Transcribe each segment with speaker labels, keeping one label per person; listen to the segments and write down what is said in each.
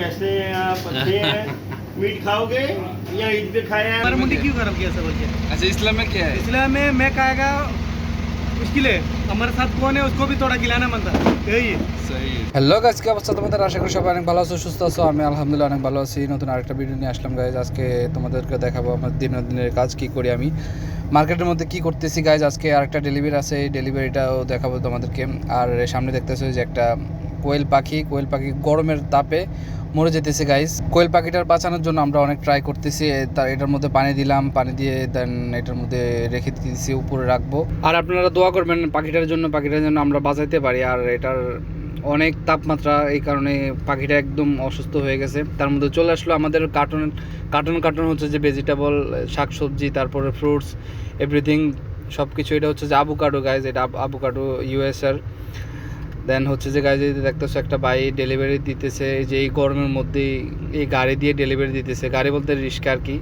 Speaker 1: कैसे हैं आप अच्छे हैं मीट खाओगे या ईद पे खाया
Speaker 2: हमारा मुंडी क्यों खराब किया सब बोल
Speaker 3: अच्छा इस्लाम में क्या है
Speaker 2: इसलिए मैं मैं खाएगा मुश्किल है हमारे साथ कौन है उसको भी थोड़ा खिलाना बनता यही है
Speaker 3: सही है
Speaker 4: হ্যালো গাইজ কি অবস্থা তোমাদের আশা করি সবাই অনেক ভালো আছো সুস্থ আছো আমি আলহামদুলিল্লাহ অনেক ভালো আছি নতুন আরেকটা ভিডিও নিয়ে আসলাম গাইজ আজকে তোমাদেরকে দেখাবো আমার দিনের দিনের কাজ কি করি আমি মার্কেটের মধ্যে কি করতেছি গাইজ আজকে আরেকটা ডেলিভারি আছে এই ডেলিভারিটাও দেখাবো তোমাদেরকে আর সামনে দেখতেছো যে একটা কোয়েল পাখি কোয়েল পাখি গরমের তাপে মরে যেতেছে গাইজ কোয়েল পাখিটার বাঁচানোর জন্য আমরা অনেক ট্রাই করতেছি তার, এটার মধ্যে পানি দিলাম, পানি দিয়ে দেন এটার মধ্যে রেখে দিয়েছি উপরে রাখব। আর আপনারা দোয়া করবেন পাখিটার জন্য পাখিটার জন্য আমরা বাঁচাইতে পারি, আর এটার অনেক তাপমাত্রা এই কারণে পাখিটা একদম অসুস্থ হয়ে গেছে। তার মধ্যে চলে আসলো আমাদের কার্টুন কার্টুন কার্টুন হচ্ছে যে ভেজিটেবল শাকসবজি, তারপরে ফ্রুটস এভরিথিং সব কিছু এটা হচ্ছে যে আবুকাডো গাইজ এটা আবুকাডো ইউএসআর দেন হচ্ছে যে গাড়ি যদি দেখতেছো একটা বাই ডেলিভারি দিতেছে যে এই গরমের মধ্যেই এই গাড়ি দিয়ে ডেলিভারি দিতেছে। গাড়ি বলতে রিক্সা আর কি।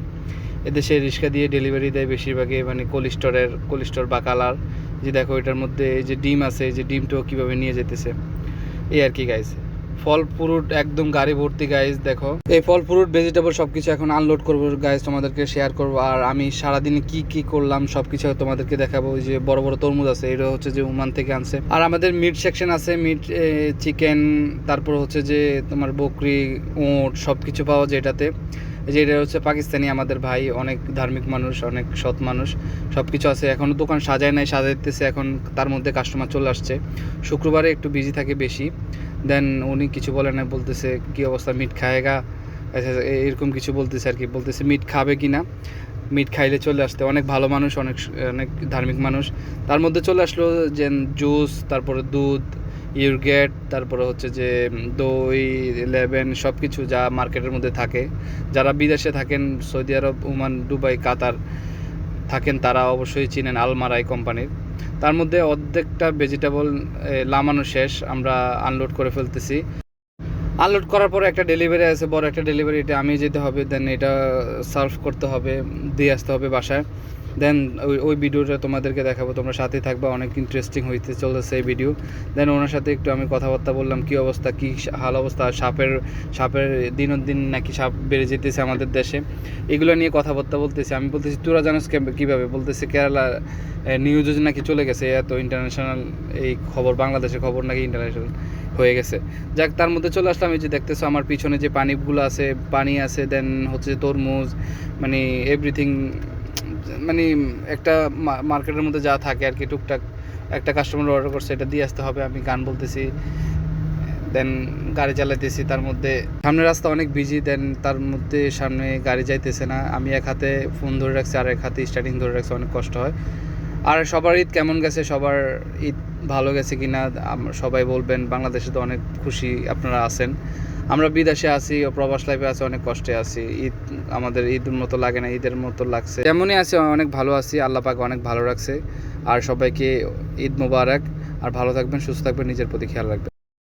Speaker 4: এদেশে রিক্সা দিয়ে ডেলিভারি দেয় বেশিরভাগই মানে কোলিস্টরের কোলিস্টর বা কালার। যে দেখো এটার মধ্যে এই যে ডিম আছে, এই যে ডিমটাও কীভাবে নিয়ে যেতেছে। এই আর কি গাইজ ফল ফ্রুট একদম গাড়ি ভর্তি গাইজ দেখো। এই ফল ফ্রুট ভেজিটেবল সব কিছু এখন আনলোড করব গাইজ তোমাদেরকে শেয়ার করব। আর আমি সারাদিনে কি কি করলাম সব কিছু তোমাদেরকে দেখাবো। যে বড় বড় তরমুজ আছে, এটা হচ্ছে যে উমান থেকে আনছে। আর আমাদের মিট সেকশন আছে মিট চিকেন তারপর হচ্ছে যে তোমার বকরি ওঁট সব কিছু পাওয়া যায় এটাতে। যে এটা হচ্ছে পাকিস্তানি আমাদের ভাই, অনেক ধার্মিক মানুষ, অনেক সৎ মানুষ সব কিছু আছে। এখনও দোকান সাজায় নাই, সাজাইতেছে, এখন তার মধ্যে কাস্টমার চলে আসছে। শুক্রবারে একটু বিজি থাকে বেশি। দেন উনি কিছু বলে না বলতেছে কি অবস্থা? মিট খায়গা? আচ্ছা, এরকম কিছু বলতেছে আর কি বলতেছে মিট খাবে কি না? মিট খাইলে চলে আসতে অনেক ভালো মানুষ অনেক অনেক ধার্মিক মানুষ। তার মধ্যে চলে আসলো যে জুস তারপরে দুধ ইউরগেট তারপরে হচ্ছে যে দই লেবেন সব কিছু যা মার্কেটের মধ্যে থাকে। যারা বিদেশে থাকেন Saudi Arab Oman Dubai Qatar থাকেন তারা অবশ্যই চিনেন আলমারাই কোম্পানির। তার মধ্যে অর্ধেকটা ভেজিটেবল লামানো শেষ, আমরা আনলোড করে ফেলতেছি। আনলোড করার পরে একটা ডেলিভারি আছে, বড় একটা ডেলিভারি এটা আমি যেতে হবে দেন এটা সার্ভ করতে হবে, দিয়ে আসতে হবে বাসায়। দেন ওই ওই ভিডিওটা তোমাদেরকে দেখাবো, তোমরা সাথে থাকবে, অনেক ইন্টারেস্টিং হইতে চলেছে এই ভিডিও দেন ওনার সাথে একটু আমি কথাবার্তা বললাম, কি অবস্থা, কি হাল অবস্থা, সাপের সাপের দিনের দিন নাকি সাপ বেড়ে যেতেছে আমাদের দেশে। এগুলো নিয়ে কথাবার্তা বলতেছি, আমি বলতেছি, তোরা জানিস কীভাবে? বলতেছে, কেরালা নিউজে নাকি চলে গেছে এত ইন্টারন্যাশনাল এই খবর, বাংলাদেশের খবর নাকি ইন্টারন্যাশনাল হয়ে গেছে। যাক, তার মধ্যে চলে আসলাম, এই যে দেখতেছো আমার পিছনে যে পানিগুলো আছে, পানি আছে দেন হচ্ছে তরমুজ মানে এভরিথিং মানে একটা মার্কেটের মধ্যে যা থাকে আর কি, টুকটাক একটা কাস্টমার অর্ডার করছে, এটা দিয়ে আসতে হবে, আমি গান বলতেছি দেন গাড়ি চালাইতেছি তার মধ্যে সামনের রাস্তা অনেক বিজি দেন তার মধ্যে সামনে গাড়ি যাইতেছে না, আমি এক হাতে ফোন ধরে রাখছি, আর এক হাতে স্টার্টিং ধরে রাখছি, অনেক কষ্ট হয়। আর সবার ঈদ কেমন গেছে? সবার ঈদ ভালো গেছে কিনা? আম- সবাই বলবেন, বাংলাদেশে তো অনেক খুশি আপনারা আছেন। আমরা বিদেশে আছি ও প্রবাস লাইফে আছি, অনেক কষ্টে আছি। ঈদ আমাদের ঈদের মতো লাগে না, ঈদের মতো লাগছে। যেমনই আছি, অনেক ভালো আছি, আল্লাহ পাক অনেক ভালো রাখছে। আর সবাইকে ঈদ মোবারক। আর ভালো থাকবেন, সুস্থ থাকবেন, নিজের প্রতি খেয়াল রাখবেন।